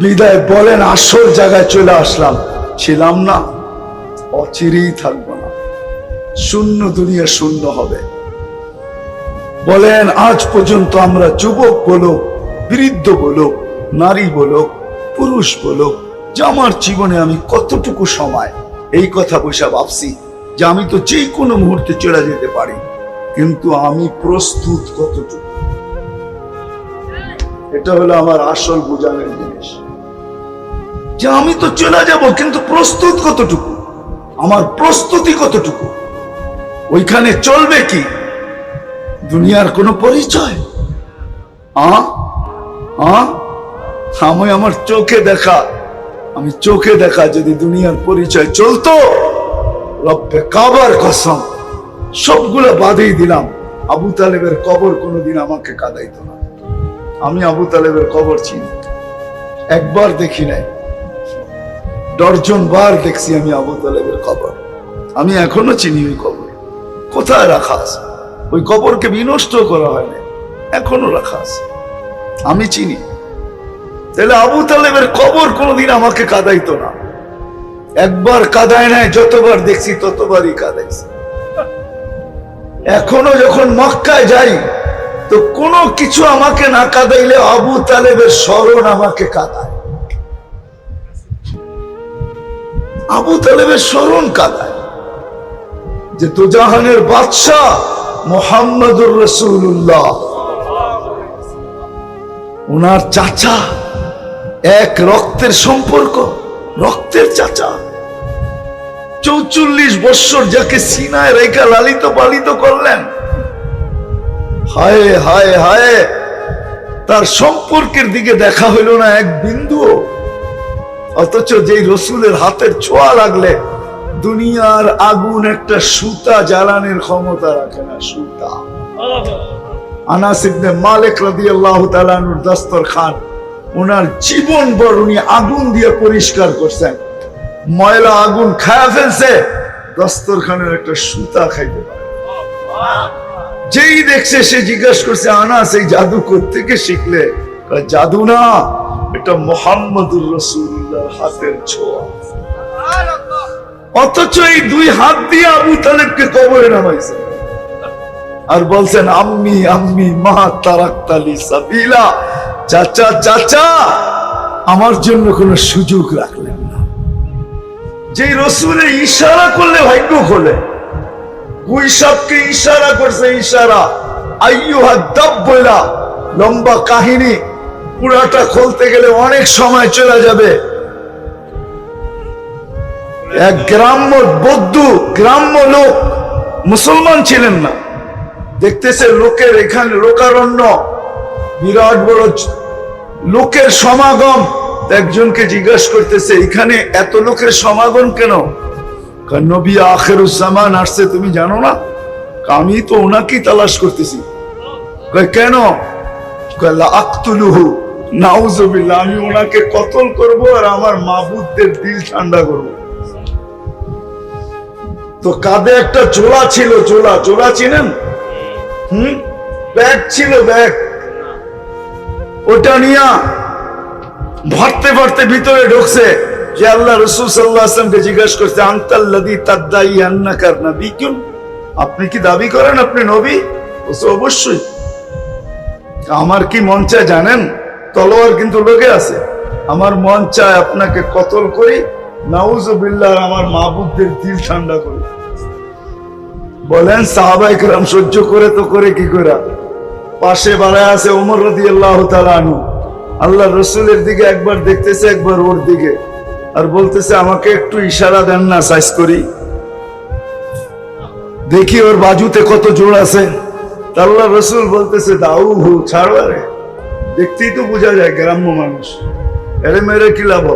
বিদায় বলেন, আসল জায়গায় চলে আসলাম। ছিলাম না, অচিরেই থাকব না। শূন্য দুনিয়া শূন্য হবে। বলেন, আজ পর্যন্ত আমরা যুবক বলো বৃদ্ধ বলো নারী বলো পুরুষ বলো যে আমার জীবনে আমি কতটুকু সময়, এই কথা বসে ভাবছি যে আমি তো যে কোনো মুহূর্তে চলে যেতে পারি, কিন্তু আমি প্রস্তুত কতটুকু? এটা হলো আমার আসল বোঝানোর জিনিস। যে আমি তো চলে যাব, কিন্তু প্রস্তুত কতটুকু? আমার প্রস্তুতি কতটুকু? ওইখানে চলবে কি? দুনিয়ার কোনো পরিচয়? আমি আমার চোখে দেখা। আমি চোখে দেখা যদি দুনিয়ার পরিচয় চলতো, রব্বে কাবার কসম, সবগুলো বাদেই দিলাম। আবু তালেবের কবর কোনোদিন আমাকে কাদাইতো না। আমি আবু তালেবের কবর চিনি। একবার দেখি নাই। ডর্জন বার দেখছি আমি আবু তালেবের কবর। আমি এখনও চিনি ওই কবর। কোথায় রাখা আছে? ওই কবরকে বিনষ্ট করা হয়নি এখনও রাখা আছে। আমি চিনি। তাহলে আবু তালেবের কবর কোনোদিন আমাকে কাদাইতো না। একবার কাদায় নাই, যতবার দেখছি ততবারই কাদাইছে। এখনও যখন মক্কায় যাই, তো কোনো কিছু আমাকে না কাদাইলে আবু তালেবের স্মরণ আমাকে কাদায়। আবু তালেবের স্মরণ কাদায় যে তুজাহানের বাদশাহ মোহাম্মদুর রসুল্লাহ ওনার চাচা এক রক্তের সম্পর্ক, রক্তের চাচা। চৌচল্লিশ বৎসর যাকে সিনায় রেখা লালিত পালিত করলেন, হায় হায় হায়, তার সম্পর্কের দিকে দেখা হইল না এক বিন্দু অথচ যেই রসুলের হাতের ছোঁয়া লাগলে দুনিয়ার আগুন একটা সুতা জ্বালানোর ক্ষমতা রাখে না, সুতা। জীবন উনি আগুন দিয়ে পরিষ্কার করছেন। ময়লা আগুন খায়া ফেলছে, দস্তরখানের একটা সুতা যেই দেখছে, সে জিজ্ঞাসা করছে, আনাস, এই জাদু থেকে শিখলে? জাদু না। এটা মোহাম্মদুর রসুল্লাহর হাতের ছোঁয়া। অথচ এই দুই হাত দিয়ে আবু তালেবকে কবরে নামাইছে। আর বলছেন, আম্মি আম্মি, মা তারাক্তালি সাবিলা। চাচা চাচা, আমার জন্য কোনো সুযোগ রাখলেন না। যে রসুলে ইশারা করলে ভাগ্য খোলে গুইসাবকে ইশারা করছে ইশারা। আইয়ুহা দাব বইলা লম্বা কাহিনী। পুরাটা খুলতে গেলে অনেক সময় চলে যাবে। এক গ্রাম্য বৌদ্ধ, গ্রাম্য লোক মুসলমান ছিলেন না। দেখতেছে লোকের এখানে লোকারণ্য, বিরাট বড় লোকের সমাগম। একজনকে জিজ্ঞাসা করতেছে, এখানে এত লোকের সমাগম কেন? নবী আখেরুজ্জামান আসছে, তুমি জানো না? আমি তো ওনাকেই তালাশ করতেছি। কেন? আক্তুলুহু। আমি ওনাকে কতল করব আর আমার দিল ঠান্ডা করব। তো কাঁধে একটা চোলা ছিল, চোলা চোলা ব্যাগ ছিল, ব্যাগ। ওটা নিয়া ভরতে ভরতে ভিতরে ঢুকছে। যে আল্লাহ রসুল জিজ্ঞাসা করছে আন্তাল্লাদি তাদ্দাই আন্নাকার নবী কেন আপনি কি দাবি করেন আপনি নবী? অবশ্যই। আমার কি মন চায় জানেন? তলোয়ার কিন্তু লোকে আছে। আমার মন চায় আপনাকে কতল করি, নাউজুবিল্লাহ আমার মাহবুবদের দিল ঠান্ডা করি। বলেন সাহাবাই রাম সহ্য করে তো করে কি করে? পাশে বাড়ায় আছে ওমর রদি আল্লাহ আনু আল্লাহ রসুলের দিকে একবার দেখতেছে, একবার ওর দিকে। আর বলতেছে, আমাকে একটু ইশারা দেন না, সাইজ করি। দেখি ওর বাজুতে কত জোর আছে। আল্লাহ রসুল বলতেছে দাউ হু ছাড়ো দেখতেই তো বোঝা যায় গ্রাম্য মানুষ। এরে মেরে কি লাভ?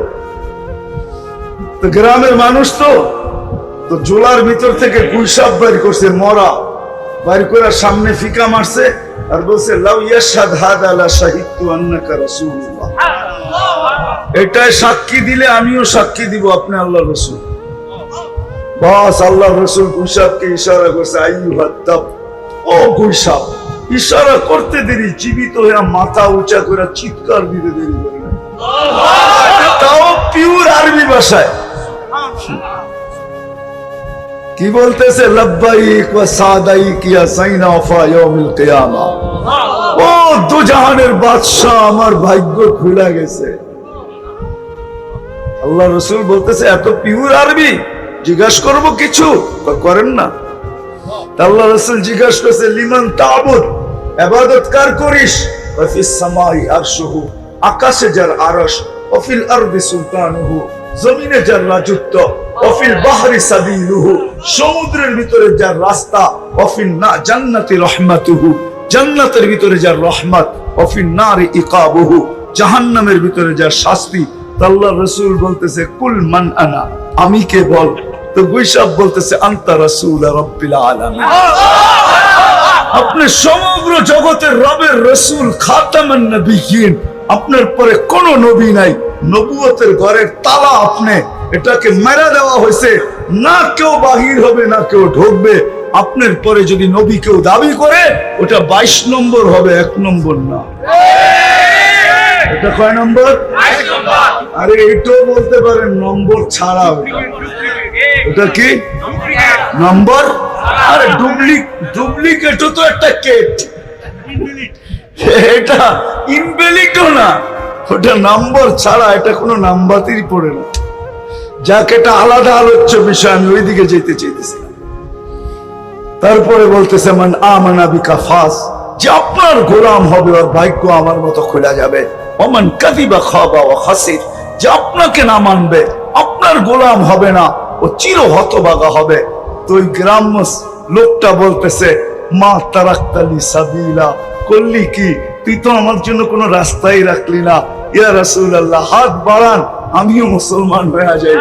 তো গ্রামের মানুষ তো তো জোলার ভিতর থেকে কুইসাব বের করছে, মরা। বাইর করে সামনে ফিকা মারছে আর বলছে, লাউ ইয়াশহাদ হাদা লা শাহিদতু আন্নাকা এটাই সাক্ষী দিলে আমিও সাক্ষী দিব আপনি আল্লাহ রসুল। বাস আল্লাহ রসুল কুইসাবকে ইশারা করছে, আইয়ুহাদ দাব, ও কুইসাব ইশারা করতে দেরি, জীবিত হয়ে মাথা উঁচা করে চিৎকার দিতে দেরি তাও পিওর আরবি ভাষায়। কি বলতেছে? লব্বাইক ওয়া সাদাইক ইয়া সাইনা ওয়া ইয়াউমিল কিয়ামা। ও দুজাহানের বাদশা আমার ভাগ্য খুলে গেছে। আল্লাহ রসুল বলতেছে, এত পিওর আরবি, জিজ্ঞাসা করব কিছু? করেন না। আল্লাহ রসুল জিজ্ঞাসা করছে, লিমান তাবুদ? এবাদত কার করিস? আকাশে যার আরশ অফিল সুলতানুহু, জমিনে যার রাজত্ব অফিল বাহরি সমুদ্রের ভিতরে যার রাস্তা অফিল না, জান্নাতি রহমাতুহু, জান্নাতের ভিতরে যার রহমত অফিল জাহান্নামের ভিতরে যার শাস্তি। তা আল্লাহ রসুল বলতেছে, কুল মান আনা আমি কে বল? তো গুইসাব বলতেছে, আন্তা রসুল রব্বিল আলামিন আপনি সমগ্র জগতের রবের রসুল খাতামান নবীন আপনার পরে কোন নবী নাই। নবুয়তের ঘরের তালা আপনি এটাকে মেরা দেওয়া হয়েছে। না কেউ বাহির হবে না কেউ ঢুকবে। আপনার পরে যদি নবী কেউ দাবি করে ওটা বাইশ নম্বর হবে এক নম্বর না। এটা কয় নম্বর? আরে এটাও বলতে পারেন নম্বর ছাড়া ওটা কি? নম্বর? আরে তো একটা কেট। এটা না। ওটা নাম্বার ছাড়া এটা কোনো নাম্বারই পড়ে না। যাক, এটা আলাদা আলোচ্য বিষয়, আমি যেতে চাইতেছি। না। তারপরে বলতেছে, মান যে আপনার গোলাম হবে, ওর ভাগ্য আমার মতো খোলা যাবে। অমান কাদিবা খাবা ও হাসির যে আপনাকে না মানবে, আপনার গোলাম হবে না, ও চির হতবাগা হবে। তো ওই গ্রাম্য লোকটা বলতেছে, মা তারাক্তালি সাবিলা, করলি কি? তুই তো আমার জন্য কোনো রাস্তাই রাখলি না। ইয়া রাসূলুল্লাহ, হাত বাড়ান, আমিও মুসলমান হয়ে যাই।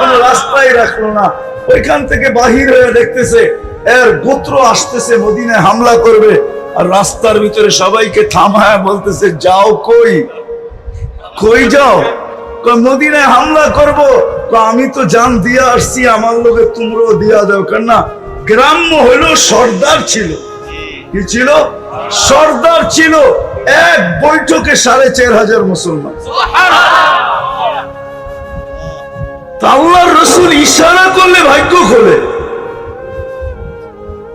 কোনো রাস্তাই রাখল না। ওইখান থেকে বাহির হয়ে দেখতেছে, এর গোত্র আসতেছে, মদিনায় হামলা করবে। আর রাস্তার ভিতরে সবাইকে থামায় বলতেছে, যাও কই? কই যাও? মদিনায় হামলা করব? আমি তো জান দিয়ে আসছি, আমার লোকে তোমরাও দিয়া দাও। কেন না, গ্রাম্য হলো সর্দার ছিল। কি ছিল? সর্দার ছিল। এক বৈঠকে সাড়ে চার হাজার মুসলমান। আল্লাহর রসুল ইশারা করলে ভাগ্য খোলে।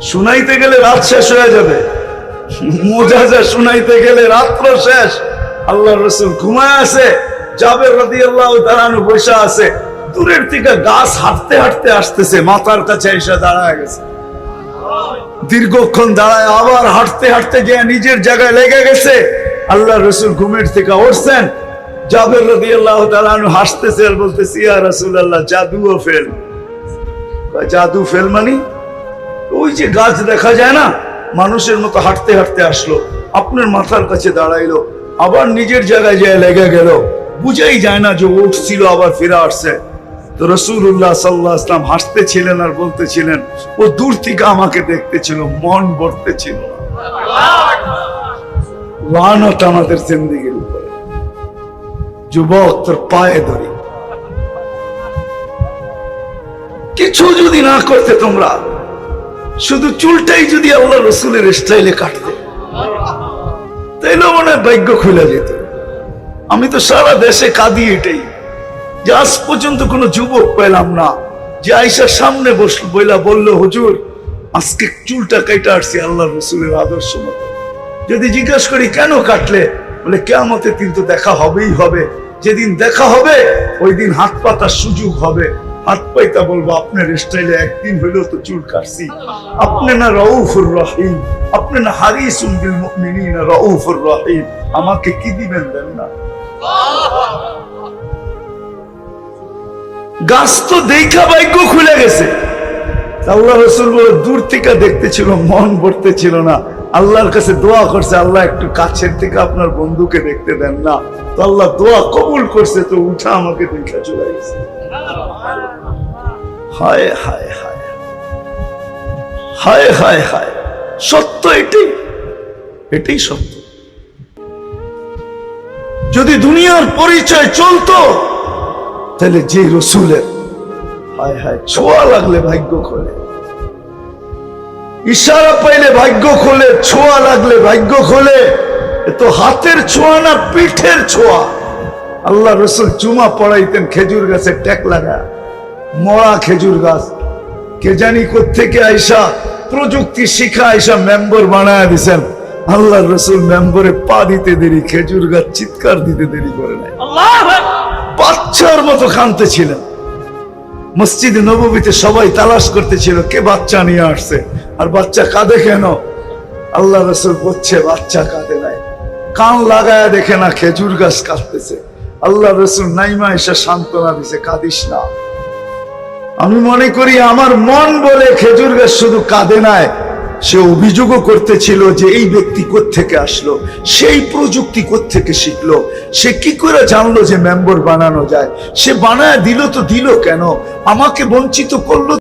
শুনাইতে গেলে রাত শেষ হয়ে যাবে। মজা মোজাজা শুনাইতে গেলে রাত্র শেষ। আল্লাহ রসুল ঘুমায় আছে। আছে। দূরের গাছ হাঁটতে হাঁটতে আসতেছে, মাথার কাছে এসে দাঁড়ায় গেছে। দীর্ঘক্ষণ দাঁড়ায় আবার হাঁটতে হাঁটতে গিয়ে নিজের জায়গায় লেগে গেছে। আল্লাহ রসুল ঘুমের থেকে উঠছেন। জাবের রদি আল্লাহ তালু হাসতেছে আর বলতেছে, ইয়া রসুল আল্লাহ জাদুও ফেল। জাদু ফেল মানি? ওই যে গাছ দেখা যায় না, মানুষের মতো হাঁটতে হাঁটতে আসলো। আপনার মাথার কাছে দাঁড়াইলো, আবার নিজের জায়গায় যায় লেগে গেল। বুঝাই যায় না যে উঠছিল আবার ফিরে আসছে। তো রসুল্লাহ সাল্লাহ আসলাম হাসতেছিলেন আর বলতেছিলেন, ও দূর থেকে আমাকে দেখতেছিল, মন ভরতেছিল। লানত আমাদের জিন্দিগির উপরে। যুবক, তোর পায়ে ধরি। কিছু যদি না করতে তোমরা, শুধু চুলটাই যদি আল্লাহ রসুলের স্টাইলে কাটতে তাইলেও মনে হয় ভাগ্য খুলে যেত। আমি তো সারা দেশে কাঁদি এটাই। যে আজ পর্যন্ত কোনো যুবক পেলাম না। যে আইসার সামনে বসল বইলা বলল, হুজুর, আজকে চুলটা কেটে আসছি আল্লাহ রসুলের আদর্শ মতো। যদি জিজ্ঞাসা করি, কেন কাটলে? বলে কেমতে কিন্তু দেখা হবেই হবে। যেদিন দেখা হবে, ওই দিন হাত পাতার সুযোগ হবে। হাত পাইতা বলব, আপনার স্টাইলে একদিন হইলেও তো চুল কাটছি। আপনি না রউফুর রহিম। আপনি না হারিসুন বিল মুমিনিনা রউফুর রহিম। আমাকে কি দিবেন দেন না। গাছ তো দেখা ভাগ্য খুলে গেছে। দূর থেকে দেখতেছিল, মন ভরতে ছিল না। আল্লাহর কাছে দোয়া করছে, আল্লাহ একটু কাছের থেকে আপনার বন্ধুকে দেখতে দেন না। তো আল্লাহ দোয়া কবুল করছে, তো উঠা আমাকে দেখা চলে গেছে। হায় হায় হায়। হায় হায় হায়। সত্য এটাই। এটাই সত্য। যদি দুনিয়ার পরিচয় চলতো, তাহলে যে রসুলের হায় হায় ছোঁয়া লাগলে ভাগ্য খোলে। ইশারা পাইলে ভাগ্য খোলে, ছোঁয়া লাগলে ভাগ্য খোলে। তো হাতের ছোঁয়া না পিঠের ছোঁয়া। আল্লাহ রসুল চুমা পড়াইতেন খেজুর গাছের ট্যাক লাগা। মরা খেজুর গাছ। কে জানি থেকে আইসা প্রযুক্তি শিখা আইসা মেম্বার বানায় দিছেন। আল্লাহ রসুল মেম্বরে পা দিতে দেরি খেজুর গাছ চিৎকার দিতে দেরি করে নাই। বাচ্চার মতো কানতে ছিলেন। মসজিদ নবমীতে সবাই তালাশ করতেছিল কে বাচ্চা নিয়ে আসছে? আর বাচ্চা কাঁদে কেন? আল্লাহ রসুল বলছে বাচ্চা কাঁদে নাই। কান লাগায় দেখে না খেজুর গাছ কাঁদতেছে। আল্লাহ রসুল নাইমা এসে সান্ত্বনা দিছে কাঁদিস না। আমি মনে করি আমার মন বলে খেজুর গাছ শুধু কাঁদে নাই সে অভিযোগও করতেছিল যে এই ব্যক্তি থেকে আসলো, সেই প্রযুক্তি থেকে শিখলো, সে কি করে জানলো যে মেম্বর বানানো যায়? সে বানায় দিল তো দিল কেন? আমাকে বঞ্চিত করল